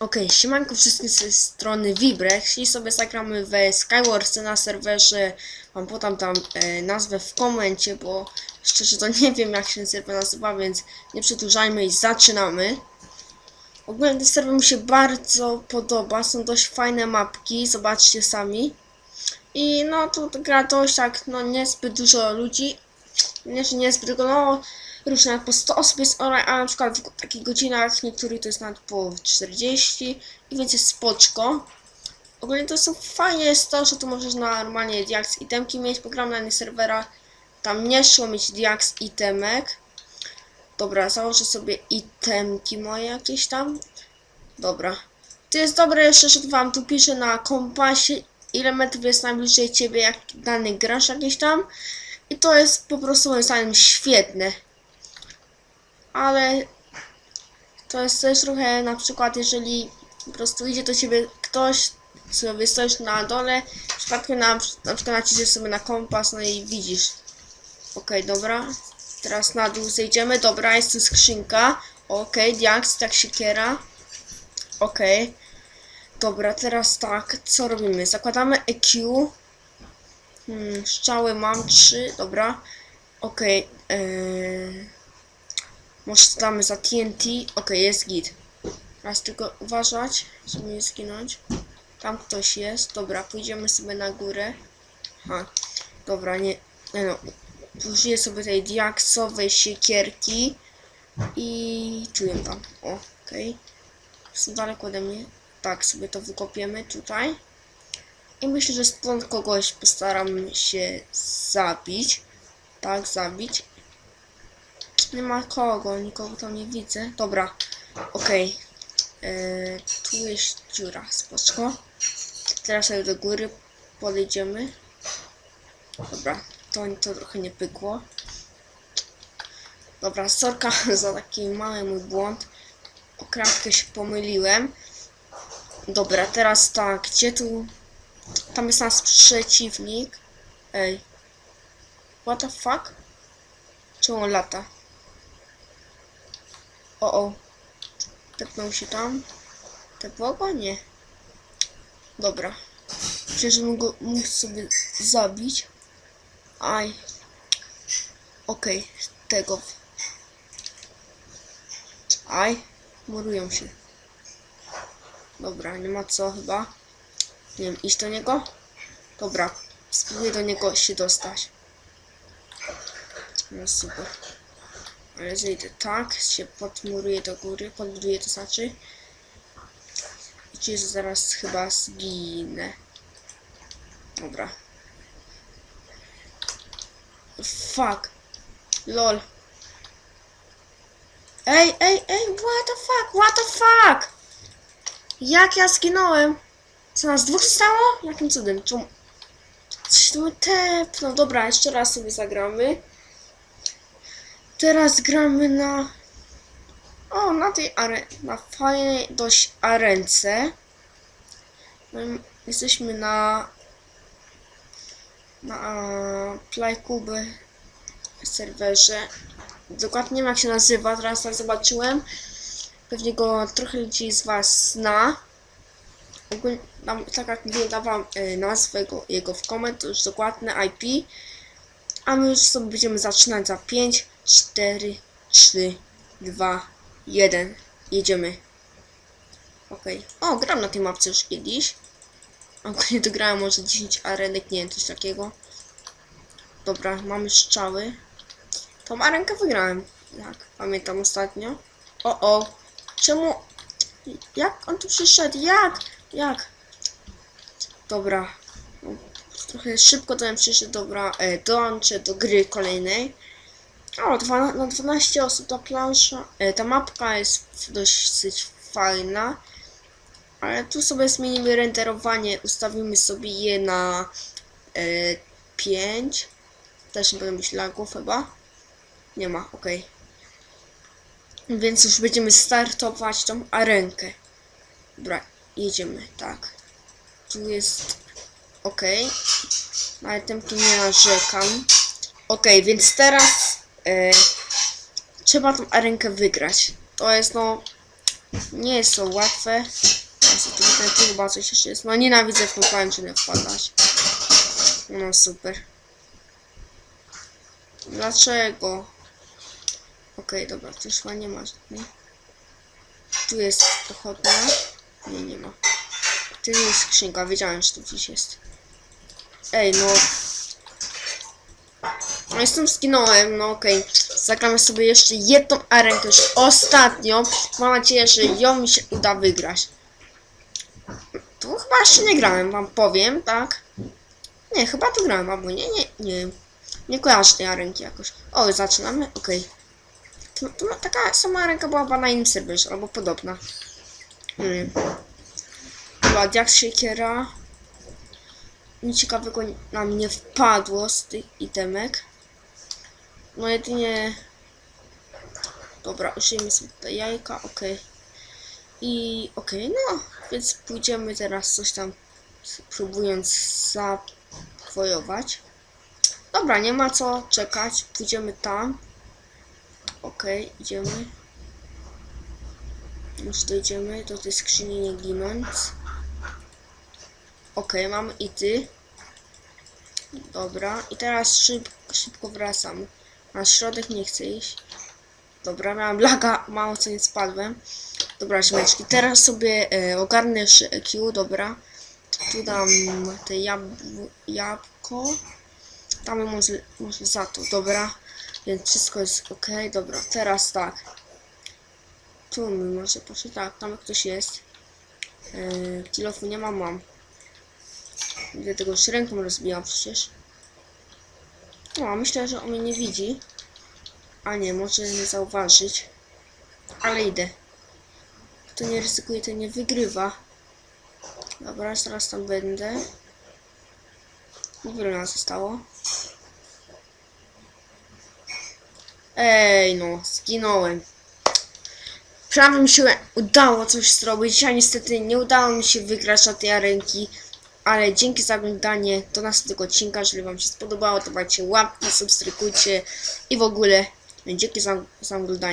Okej, okay. siemanko wszystkim z strony Vibrex. Jeśli sobie zagramy we Skywars na serwerze, mam podam tam e, nazwę w komencie, bo szczerze to nie wiem jak się serwer nazywa, więc nie przedłużajmy i zaczynamy. Ogólnie ten serwer mi się bardzo podoba, są dość fajne mapki, zobaczcie sami. I no tu gra dość tak, no niezbyt dużo ludzi, nie, że niezbyt dużo, no różne, po 100 osób jest online, a na przykład w takich godzinach niektórych to jest nawet po 40 i więc jest spoczko. Ogólnie to są fajnie jest to, że tu możesz na normalnie diaks itemki mieć, program na innych serwerach, tam nie szło mieć diaks itemek. Dobra, założę sobie itemki moje jakieś tam. Dobra. To jest dobre jeszcze, że wam tu piszę na kompasie, ile metrów jest najbliżej ciebie, jak dany grasz jakieś tam. I to jest po prostu moim zdaniem świetne. Ale to jest też trochę na przykład, jeżeli po prostu idzie do ciebie ktoś, sobie stoisz na dole, przypadkiem na, na przykład naciśniesz sobie na kompas, no i widzisz. Okej, dobra. Teraz na dół zejdziemy. Dobra, jest tu skrzynka. Okej, diaks, tak siekiera. Okej. Dobra, teraz tak, co robimy? Zakładamy EQ. Hmm, strzały mam trzy, dobra. Okej, yy... może damy za TNT. Okej, jest git. Raz tylko uważać, żeby nie zginąć. Tam ktoś jest. Dobra, pójdziemy sobie na górę. Aha, dobra, nie, no. Użyję sobie tej diaksowej siekierki i czuję tam. Okej. Są daleko ode mnie. Tak, sobie to wykopiemy tutaj. I myślę, że stąd kogoś postaram się zabić. Tak, zabić. Nie ma kogo, nikogo tam nie widzę. Dobra, okej. Eee, tu jest dziura, spoczko. Teraz sobie do góry podejdziemy. Dobra, to, to trochę nie pykło. Dobra, sorka za taki mały mój błąd. O kratkę się pomyliłem. Dobra, teraz tak, gdzie tu... Tam jest nasz przeciwnik. Ej. What the fuck? Czemu on lata? O, o. Tepnął się tam. Tepnął go? Nie. Dobra. Przecież go- mógł sobie zabić. Aj. Okej, tego. Aj. Murują się. Dobra, nie ma co chyba. Nie wiem, iść do niego? Dobra, spróbuję do niego się dostać. No super. Ale zejdę tak, się podmuruję do góry, podbuduję to znaczy. I że zaraz chyba zginę. Dobra. Fuck. Lol. Ej, ej, ej, what the fuck, what the fuck? Jak ja zginąłem? Co nas dwóch zostało? Jakim cudem? Czemu? Coś tu tepnął. Dobra, jeszcze raz sobie zagramy. Teraz gramy na... O, na tej are... na fajnej dość arence. No Jesteśmy na... na Playcube serwerze. Dokładnie nie wiem jak się nazywa, teraz tak zobaczyłem. Pewnie go trochę ludzi z was zna. Ogólnie, tam, tak jak mówiłem, dawam e, nazwę go, jego w koment, to już dokładne IP. A my już sobie będziemy zaczynać za 5, 4, 3, 2, 1. Jedziemy. Okej. O, gram na tej mapce już kiedyś. Ogólnie to grałem może 10 arenek, nie wiem, coś takiego. Dobra, mamy strzały. Tą arenkę wygrałem. Jak pamiętam ostatnio. O, o. Czemu? Jak on tu przyszedł? Jak? Jak? Dobra. No, Trochę szybko to przyszedł. Dobra, e, dołączę do gry kolejnej. O, dwa, na 12 osób ta plansza. E, ta mapka jest dosyć fajna. Ale tu sobie zmienimy renderowanie. Ustawimy sobie je na e, 5. Też nie będą być lagów chyba. Nie ma, okej. Więc już będziemy startować tą arenkę. Dobra, jedziemy, tak. Tu jest ok. Na itemki nie narzekam. Ok, więc teraz e, trzeba tą arenkę wygrać. To jest no Nie jest to łatwe. Tutaj, tu chyba coś jeszcze jest. No nienawidzę w tą kończynę wpadać. No super. Dlaczego? Okej, dobra, tu chyba nie ma. Tu jest pochodnia. Nie, nie ma. Tu jest skrzynka, wiedziałem, że tu gdzieś jest. Ej, no. No jestem zginąłem, no okej. Zagramy sobie jeszcze jedną arenkę, już ostatnią. Mam nadzieję, że ją mi się uda wygrać. Tu chyba jeszcze nie grałem, wam powiem, tak? Nie, chyba tu grałem, albo nie, nie, nie. Nie kojarzę tej arenki jakoś. O, zaczynamy? Okej. Taka sama ręka była chyba na innym serwerze, albo podobna. Hmm. Była jak siekiera. Nic ciekawego nam nie wpadło z tych itemek. No jedynie... Dobra, użyjmy sobie te jajka, okej. I okej, no, więc pójdziemy teraz coś tam próbując zawojować. Dobra, nie ma co czekać, pójdziemy tam. Okej, idziemy. Już dojdziemy do tej skrzyni nie ginąc. Okej, mamy i ty. Dobra, i teraz szyb, szybko wracam. Na środek nie chcę iść. Dobra, miałem laga, mało co nie spadłem. Dobra, śmieczki. Teraz sobie e, ogarnę EQ, dobra. Tu dam te jab jabłko. Damy może, może za to, dobra. Więc wszystko jest ok, dobra. Teraz tak. Tu my może proszę tak, tam ktoś jest. Yy, kilofu nie mam, mam. Widzę tego już ręką rozbijam przecież. No, myślę, że on mnie nie widzi. A nie, może nie zauważyć. Ale idę. Kto nie ryzykuje, ten nie wygrywa. Dobra, zaraz tam będę. Niewiele nas zostało. Ej, no, zginąłem. Prawie mi się udało coś zrobić, a niestety nie udało mi się wygrać na tej arenki. Ale dzięki za oglądanie do następnego odcinka. Jeżeli Wam się spodobało, to dajcie łapki, subskrybujcie i w ogóle dzięki za, za oglądanie.